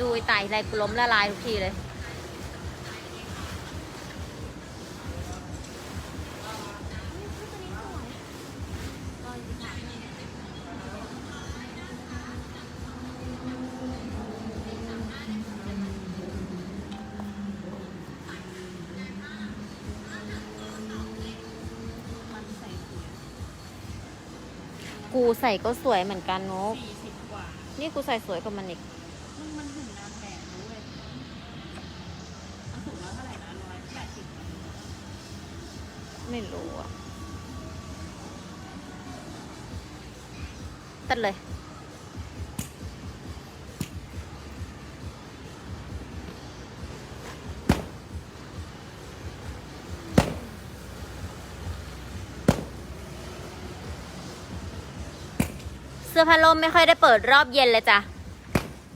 ดูไอ้ไต่ไรกูล้มละลายทุกทีเลยมันใส่เสียกูใส่ก็สวยเหมือนกันนกสี่สิบกว่านี่กูใส่สวยกว่ามันอีก มันมันถึงนานแบบรู้เลยมันสูงแล้วเท่าไหร่นะร้อยแปดสิบ ไม่รู้อะตัดเลย เสื้อผ้าลมไม่ค่อยได้เปิดรอบเย็นเลยจ้ะ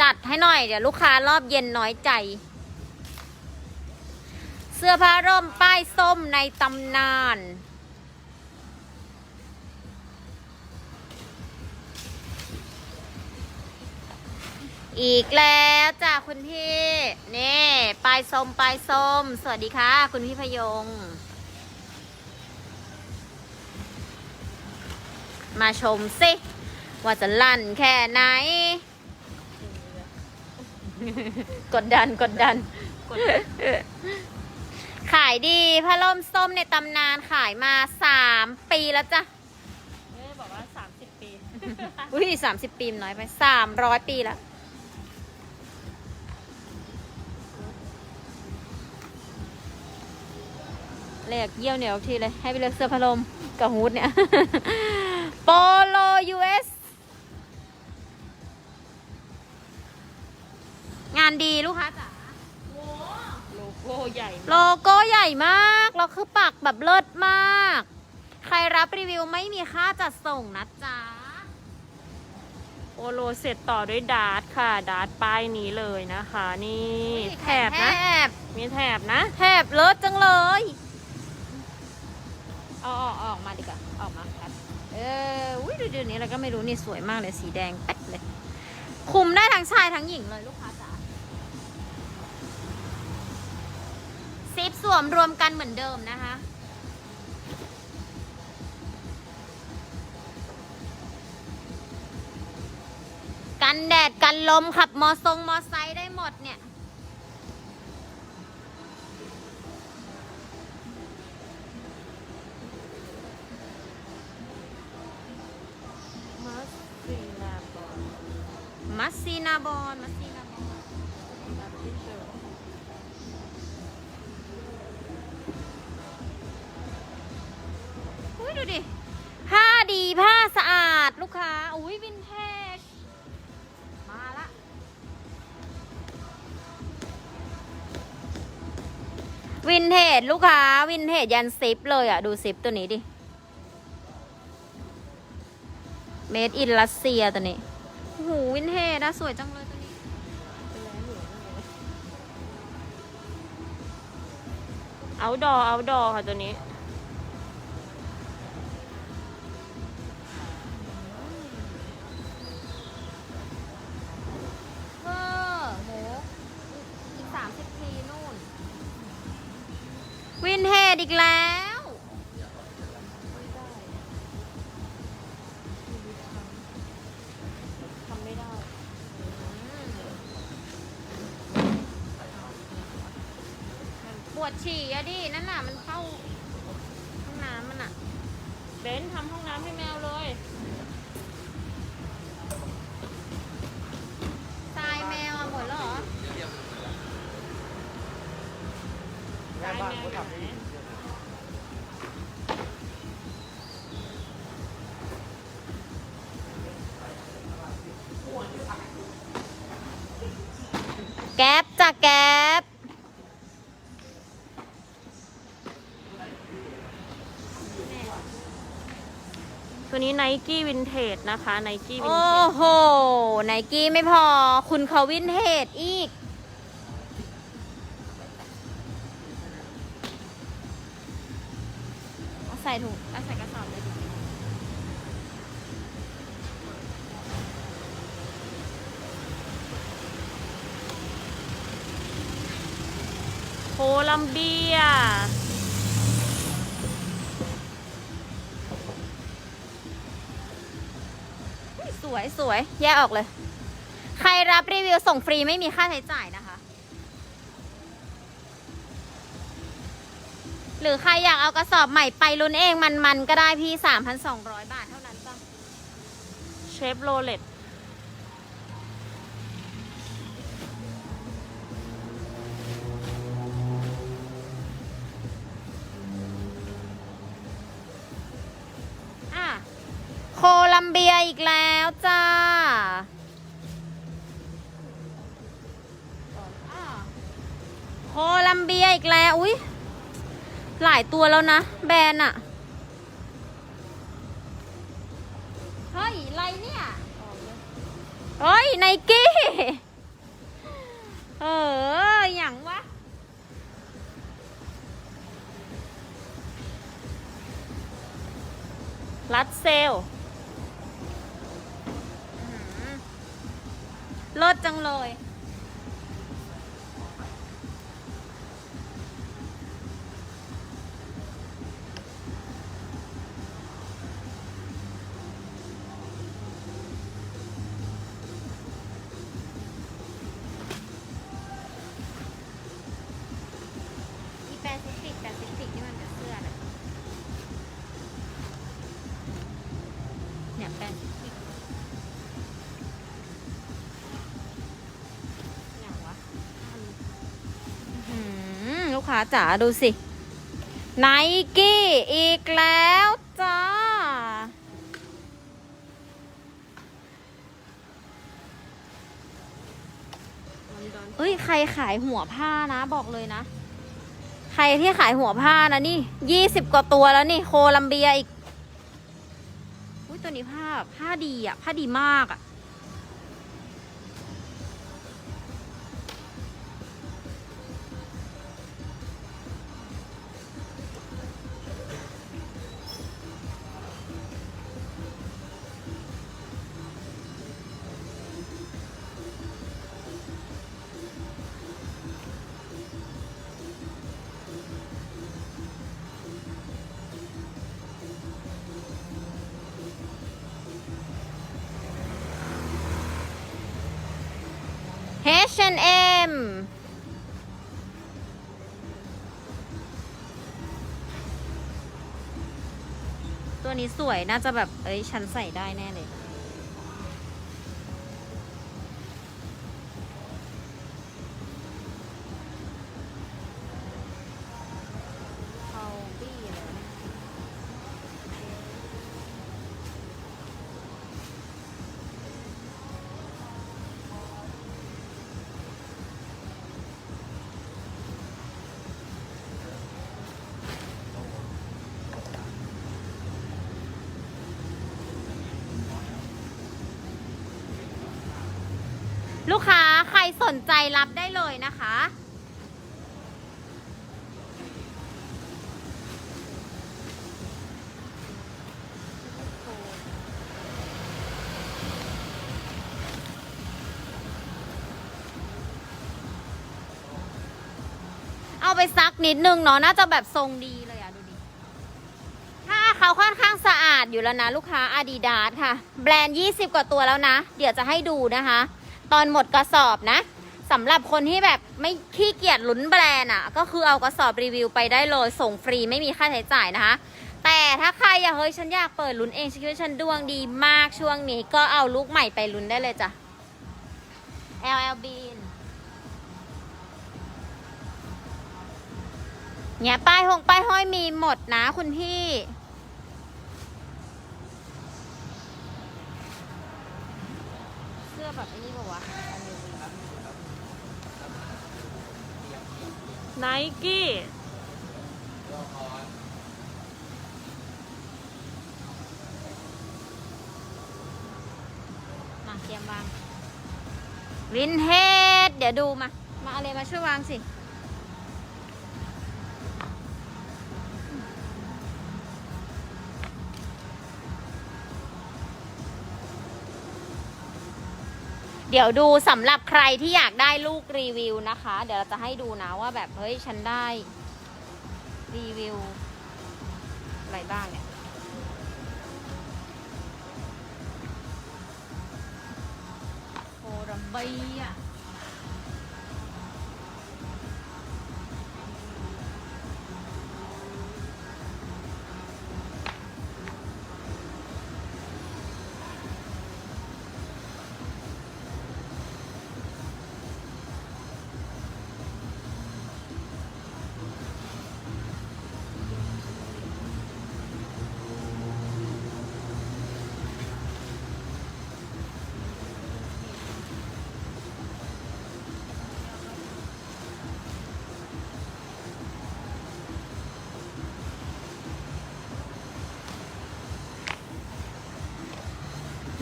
จัดให้หน่อย เดี๋ยวลูกค้ารอบเย็นน้อยใจ สื้อผ้าร่มป้ายส้มในตำนาน อีกแล้วจ้ะคุณพี่ นี่ป้ายส้มป้ายส้ม สวัสดีค่ะ คุณพี่พยง มาชมสิ ว่าจะลั่นแค่ไหน กดดันกดดัน ขายดีพัดลมส้มในตำนานขายมาสามปีแล้วจ้ะเอ้ยบอกว่าสามสิบปี อุ้ยสามสิบปีมันน้อยไปสามร้อยปีแล้ว เลือกเยี่ยวเหนียวทีเลย ให้ไปเลือกเสื้อพัดลมกับฮูดเนี่ย โปโล US งานดีลูกค้าจ๋าโลโก้ ใหญ่โลโก้ใหญ่มากแล้วคือปักแบบเลิศมาก ใครรับรีวิวไม่มีค่าจัดส่งนะจ๊ะ โอโลเสร็จต่อด้วยดาร์ตค่ะ ดาร์ตป้ายนี้เลยนะคะ นี่แถบนะ แถบมีแถบนะ แถบเลิศจังเลย เอาออกเอาออกมาดีกว่าออกมาครับเอออุ้ยดูเดี๋ยวนี้เราก็ไม่รู้นี่สวยมากเลยสีแดงแป๊ดเลย คุมได้ทั้งชายทั้งหญิงเลยลูกค้าจ๋า ซิปสวมรวมกันเหมือนเดิมนะคะ กันแดดกันลมขับมอทรงมอไซค์ได้หมดเนี่ยมัสซีนาบอลมัสซีนาบอลมัสซีนา ยวินเทจ มาละ วินเทจลูกค้า วินเทจยันซิปเลยอะ ดูซิปตัวนี้ดิ เมดอินรัสเซียตัวนี้โอ้โหวินเทจนะสวยจังเลยตัวนี้ เอาดอเอาดอค่ะตัวนี้ อีกแล้ว ทำไม่ได้ปวดฉี่อะดิ นั่นน่ะ มันเข้าห้องน้ำมันอะเบนทำห้องน้ำให้แมวเลยตายแมวอะหมดแล้วเหรอตายแมวอยู่ไห ตัวนี้ไนกี้วินเทจนะคะไนกี้วินเทโอ้โหไนกี้ไม่พอ คุณเขาวินเทจอีก เอาใส่ถุงเอาใส่กระสอบเลยโคลัมเบีย วยสวยแยกออกเลย ใครรับรีวิวส่งฟรีไม่มีค่าใช้จ่ายนะคะ หรือใครอยากเอากระสอบใหม่ไปลุ้นเองมันๆก็ได้พี่ 3,200 บาทเท่านั้นจ้ะเชฟโรเลต เบียอีกแล้วจ้า โคลัมเบียอีกแล้ว อุ้ยหลายตัวแล้วนะ แบรนด์อะเฮ้ยอะไรเนี่ยเฮ้ยไนกี้ เอออย่างวะรัดเซล เลิศจังเลยอีแปซิฟิกแปซิฟิกนี่มันเป็นเสื้ออะเนี่ยแปซิฟิก ค้าจ๋าดูสิไนกี้อีกแล้วจ้า เอ้ย ใครขายหัวผ้านะบอกเลยนะ ใครที่ขายหัวผ้านะนี่ยี่สิบกว่าตัวแล้วนี่โคลัมเบียอีก อุ้ยตัวนี้ผ้าผ้าดีอะ ผ้าดีมากอะ H&M ตัวนี้สวยน่าจะแบบ เอ้ย ฉันใส่ได้แน่เลย ลูกค้าใครสนใจรับได้เลยนะคะ เอาไปซักนิดนึงเนาะน่าจะแบบทรงดีเลยอะดูดิผ้าเขาค่อนข้างสะอาดอยู่แล้วนะ ลูกค้า Adidas ค่ะ แบรนด์ 20 กว่าตัวแล้วนะ เดี๋ยวจะให้ดูนะคะ ตอนหมดกระสอบนะสำหรับคนที่แบบไม่ขี้เกียจลุ้นแบรนด์อะ ก็คือเอากระสอบรีวิวไปได้เลย ส่งฟรีไม่มีค่าใช้จ่ายนะคะ แต่ถ้าใครอยากเฮ้ยฉันอยากเปิดลุ้นเองฉันคิดว่าฉันดวงดีมากช่วงนี้ ก็เอาลูกใหม่ไปลุ้นได้เลยจ้ะ LL Bean เนี่ยป้ายหงป้ายห้อยมีหมดนะคุณพี่ เสื้อ แบบไอ้นี่ปะวะไนกี้มาเตรียมวางวินเทจเดี๋ยวดูมา มาอะไรมาช่วยวางสิ เดี๋ยวดูสำหรับใครที่อยากได้ลูกรีวิวนะคะ เดี๋ยวเราจะให้ดูนะว่าแบบเฮ้ยฉันได้รีวิวอะไรบ้างเนี่ยโครัมเบีย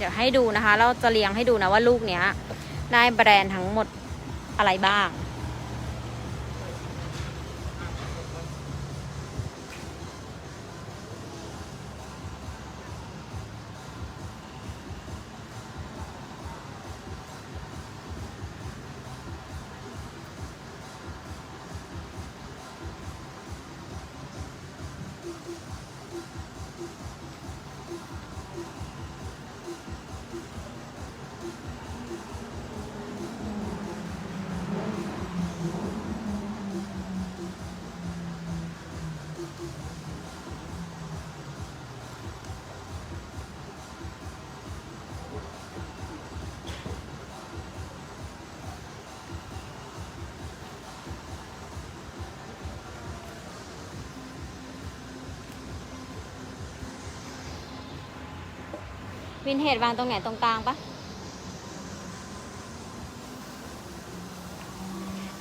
เดี๋ยวให้ดูนะคะ เราจะเรียงให้ดูนะว่าลูกเนี้ย ได้แบรนด์ทั้งหมดอะไรบ้าง วินเทจวางตรงไหนตรงกลางปะ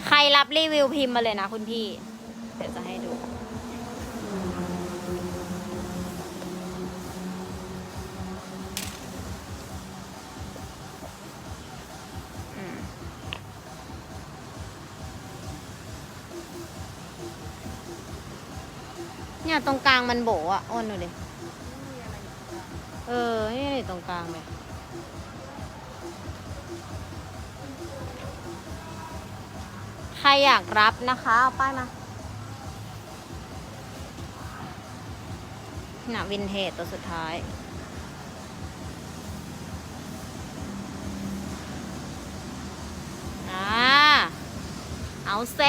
ใครรับรีวิวพิมพ์มาเลยนะคุณพี่ เดี๋ยวจะให้ดูเนี่ยตรงกลางมันโบอะอ้นดูดิ เออ นี่ตรงกลางเลยใครอยากรับนะคะเอาป้ายมาหน่ะวินเทจตัวสุดท้าย อ่า เอาเซ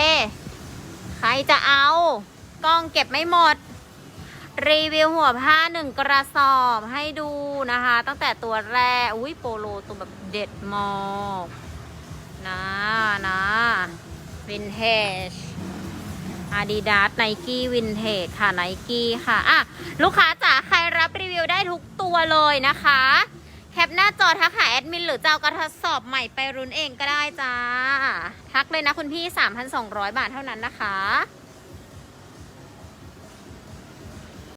ใครจะเอา กล้องเก็บไม่หมด รีวิวหัวผ้าหนึ่งกระสอบให้ดูนะคะ ตั้งแต่ตัวแรก อุ้ยโปโลตัวแบบเด็ดมากนะนะวินเทจอาดิดาสไนกี้วินเทจค่ะไนกี้ค่ะอะ ลูกค้าจ๋าใครรับรีวิวได้ทุกตัวเลยนะคะ แคปหน้าจอทักหาแอดมินหรือจะเอากระสอบใหม่ไปรุนเองก็ได้จ้า ทักเลยนะคุณพี่ 3,200 บาทเท่านั้นนะคะ